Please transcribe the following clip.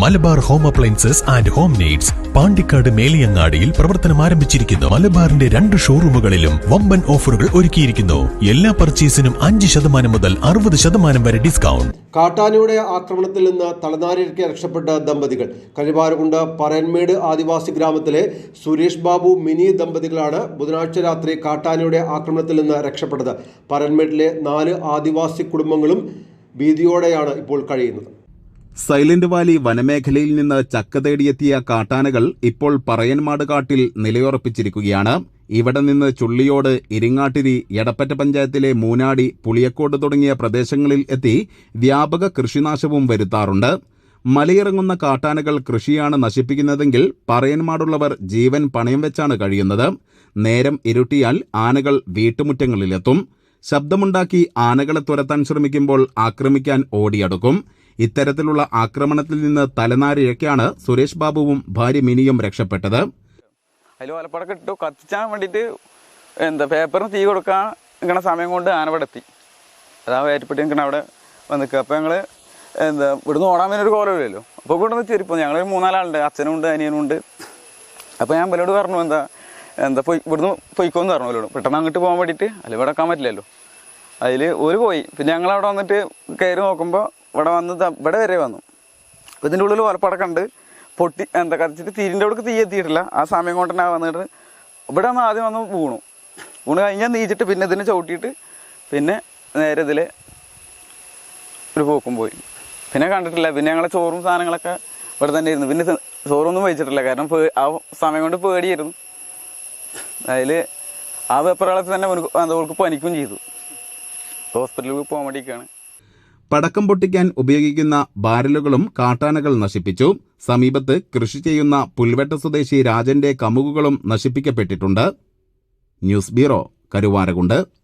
Malabar home appliances and home needs Pandikkad മേലിയങ്ങാടിയിൽ പ്രവർത്തനം ആരംഭിച്ചിരിക്കുന്നു. മലബാറിന്റെ രണ്ട് ഷോറൂമുകളിലും വമ്പൻ ഓഫറുകൾ ഒരുക്കിയിരിക്കുന്നു. എല്ലാ പർച്ചേസിനും അഞ്ച് ശതമാനം മുതൽ അറുപത് ശതമാനം വരെ ഡിസ്കൗണ്ട്. കാട്ടാനയുടെ ആക്രമണത്തിൽ നിന്ന് തലനാരിഴയ്ക്ക് രക്ഷപ്പെട്ട ദമ്പതികൾ. കഴിവാറുകൊണ്ട് പറയൻമേട് ആദിവാസി ഗ്രാമത്തിലെ സുരേഷ് ബാബു മിനി ദമ്പതികളാണ് ബുധനാഴ്ച രാത്രി കാട്ടാനയുടെ ആക്രമണത്തിൽ നിന്ന് രക്ഷപ്പെട്ടത്. പറയൻമേട്ടിലെ നാല് ആദിവാസി കുടുംബങ്ങളും ഭീതിയോടെയാണ് ഇപ്പോൾ കഴിയുന്നത്. സൈലന്റ് വാലി വനമേഖലയിൽ നിന്ന് ചക്ക തേടിയെത്തിയ കാട്ടാനകൾ ഇപ്പോൾ പറയൻമാട് കാട്ടിൽ നിലയുറപ്പിച്ചിരിക്കുകയാണ്. ഇവിടെ നിന്ന് ചുള്ളിയോട് ഇരിങ്ങാട്ടിരി എടപ്പറ്റ പഞ്ചായത്തിലെ മൂനാടി പുളിയക്കോട് തുടങ്ങിയ പ്രദേശങ്ങളിൽ എത്തി വ്യാപക കൃഷിനാശവും വരുത്താറുണ്ട്. മലയിറങ്ങുന്ന കാട്ടാനകൾ കൃഷിയാണ് നശിപ്പിക്കുന്നതെങ്കിൽ പറയന്മാടുള്ളവർ ജീവൻ പണയം വെച്ചാണ് കഴിയുന്നത്. നേരം ഇരുട്ടിയാൽ ആനകൾ വീട്ടുമുറ്റങ്ങളിലെത്തും. ശബ്ദമുണ്ടാക്കി ആനകളെ തുരത്താൻ ശ്രമിക്കുമ്പോൾ ആക്രമിക്കാൻ ഓടിയടുക്കും. ഇത്തരത്തിലുള്ള ആക്രമണത്തിൽ നിന്ന് തലനാരിഴക്കാണ് സുരേഷ് ബാബുവും ഭാര്യ മിനിയും രക്ഷപ്പെട്ടത്. അതിൽ വലപ്പടക്കം ഇട്ടു. കത്തിച്ചാൻ വേണ്ടിയിട്ട് എന്താ പേപ്പറിന് തീ കൊടുക്കാൻ ഇങ്ങനെ സമയം കൊണ്ട് ആനവിടെ എത്തി അതാ വേറ്റപ്പെട്ടി ഇങ്ങനെ അവിടെ വന്ന് നിൽക്കുക അപ്പോൾ ഞങ്ങൾ എന്താ ഇവിടുന്ന് ഓടാൻ വേണ്ടി ഒരു കോലമില്ലല്ലോ അപ്പോൾ ഇവിടെ നിന്ന് ചെരിപ്പോൾ ഞങ്ങൾ മൂന്നാലാളുണ്ട്. അച്ഛനും ഉണ്ട് അപ്പോൾ ഞാൻ ഇവരോട് പറഞ്ഞു എന്താ എന്താ പോയി ഇവിടുന്ന് പൊയ്ക്കോന്ന് പറഞ്ഞു അവരോട് പെട്ടെന്ന് അങ്ങോട്ട് പോകാൻ വേണ്ടിയിട്ട് അതിൽ ഇവിടെ വെക്കാൻ പറ്റില്ലല്ലോ. അതിൽ ഒരു പോയി. പിന്നെ ഞങ്ങൾ അവിടെ വന്നിട്ട് കയറി നോക്കുമ്പോൾ ഇവിടെ വന്ന് ഇവിടെ വരെ വന്നു. അപ്പോൾ ഇതിന്റെ ഉള്ളിൽ വലപ്പടക്കം ഉണ്ട്. പൊട്ടി എന്താ കത്തിച്ചിട്ട് തീരിന്റെ അവിടെ തീ എത്തിയിട്ടില്ല. ആ സമയം കൊണ്ട് തന്നെ വന്നിട്ട് ഇവിടെ വന്ന് ആദ്യം വന്ന് വീണു. വീണ് കഴിഞ്ഞാൽ നീച്ചിട്ട് പിന്നെ ഇതിനെ ചവിട്ടിയിട്ട് പിന്നെ നേരെ ഇതിൽ ഒരു പോക്കും പോയി. പിന്നെ കണ്ടിട്ടില്ല. പിന്നെ ഞങ്ങളെ ചോറും സാധനങ്ങളൊക്കെ ഇവിടെ തന്നെ ഇരുന്നു. പിന്നെ ചോറൊന്നും വെച്ചിട്ടില്ല. കാരണം ആ സമയം കൊണ്ട് പേടിയായിരുന്നു. അതിൽ ആ വെപ്പറകളത്തിൽ തന്നെ അവൾക്ക് പനിക്കും ചെയ്തു. ഹോസ്പിറ്റലിൽ പോകാൻ വേണ്ടിയൊക്കെയാണ് പടക്കം പൊട്ടിക്കാൻ ഉപയോഗിക്കുന്ന ബാരലുകളും കാട്ടാനകൾ നശിപ്പിച്ചു. സമീപത്ത് കൃഷി ചെയ്യുന്ന പുൽവെട്ട സ്വദേശി രാജന്റെ കമുകുകളും നശിപ്പിക്കപ്പെട്ടിട്ടുണ്ട്. News bureau Karuvarakundu.